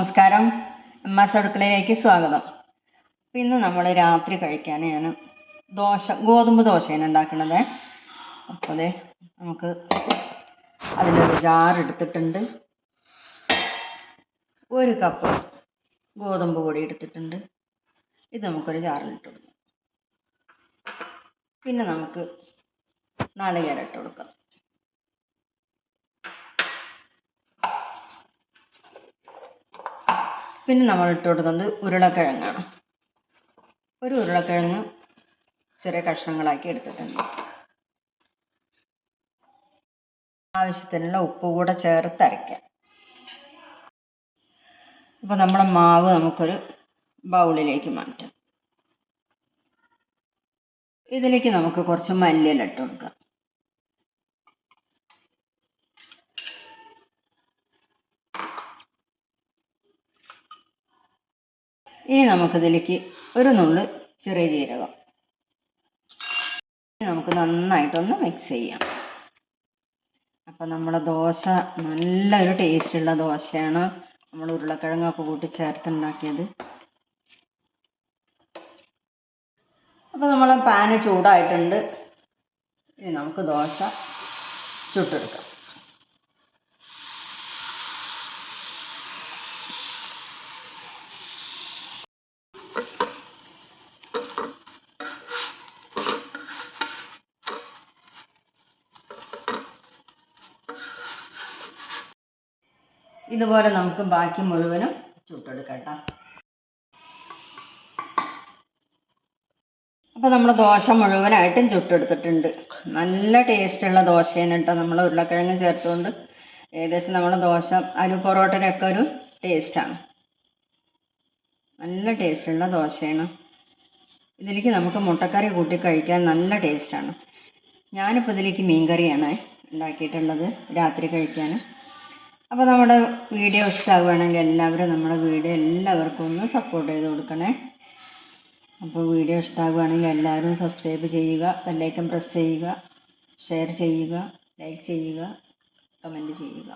നമസ്കാരം. അമ്മാസ് അടുക്കളയിലേക്ക് സ്വാഗതം. അപ്പം ഇന്ന് നമ്മൾ രാത്രി കഴിക്കാൻ ഞാൻ ദോശ ഗോതമ്പ് ദോശയാണ് ഉണ്ടാക്കുന്നത്. അപ്പോൾ അതെ നമുക്ക് അതിലൊരു ജാർ എടുത്തിട്ടുണ്ട്. ഒരു കപ്പ് ഗോതമ്പ് പൊടി എടുത്തിട്ടുണ്ട്. ഇത് നമുക്കൊരു ജാറിലിട്ട് കൊടുക്കാം. പിന്നെ നമുക്ക് നാളികേരം ഇട്ട് കൊടുക്കാം. പിന്നെ നമ്മൾ ഇട്ട് കൊടുക്കുന്നത് ഉരുളക്കിഴങ്ങാണ്. ഒരു ഉരുളക്കിഴങ്ങ് ചെറിയ കഷ്ണങ്ങളാക്കി എടുത്തിട്ടുണ്ട്. ആവശ്യത്തിനുള്ള ഉപ്പ് കൂടെ ചേർത്ത് അരയ്ക്കാം. അപ്പോൾ നമ്മുടെ മാവ് നമുക്കൊരു ബൗളിലേക്ക് മാറ്റാം. ഇതിലേക്ക് നമുക്ക് കുറച്ച് മല്ലിയില ഇട്ട് കൊടുക്കാം. ഇനി നമുക്കിതിലേക്ക് ഒരു നുള്ള് ചെറിയ ജീരകം. നമുക്ക് നന്നായിട്ടൊന്ന് മിക്സ് ചെയ്യാം. അപ്പം നമ്മുടെ ദോശ നല്ലൊരു ടേസ്റ്റുള്ള ദോശയാണ്. നമ്മൾ ഉരുളക്കിഴങ്ങൊക്കെ കൂട്ടി ചേർത്തുണ്ടാക്കിയത്. അപ്പോൾ നമ്മൾ പാന് ചൂടായിട്ടുണ്ട്. ഇനി നമുക്ക് ദോശ ചുട്ടെടുക്കാം. ഇതുപോലെ നമുക്ക് ബാക്കി മുഴുവനും ചുട്ടെടുക്കട്ടോ കേട്ടോ. അപ്പോൾ നമ്മൾ ദോശ മുഴുവനായിട്ടും ചുട്ടെടുത്തിട്ടുണ്ട്. നല്ല ടേസ്റ്റുള്ള ദോശയാണ് കേട്ടോ നമ്മൾ ഉരുളക്കിഴങ്ങ് ചേർത്തുകൊണ്ട്. ഏകദേശം നമ്മുടെ ദോശ അരി പൊറോട്ടയൊക്കെ ഒരു ടേസ്റ്റാണ് നല്ല ടേസ്റ്റുള്ള ദോശയാണ്. ഇതിലേക്ക് നമുക്ക് മുട്ടക്കറി കൂട്ടി കഴിക്കാൻ നല്ല ടേസ്റ്റാണ് ഞാനിപ്പോൾ ഇതിലേക്ക് മീൻ കറിയാണ് ഉണ്ടാക്കിയിട്ടുള്ളത് രാത്രി കഴിക്കാൻ. അപ്പോൾ നമ്മുടെ വീഡിയോ ഇഷ്ടമാവുകയാണെങ്കിൽ എല്ലാവരും നമ്മുടെ വീഡിയോ എല്ലാവർക്കും ഒന്ന് സപ്പോർട്ട് ചെയ്ത് കൊടുക്കണേ. അപ്പോൾ വീഡിയോ ഇഷ്ടമാവുകയാണെങ്കിൽ എല്ലാവരും സബ്സ്ക്രൈബ് ചെയ്യുക ബെല്ലൈക്കൺ പ്രസ് ചെയ്യുക ഷെയർ ചെയ്യുക ലൈക്ക് ചെയ്യുക കമന്റ് ചെയ്യുക.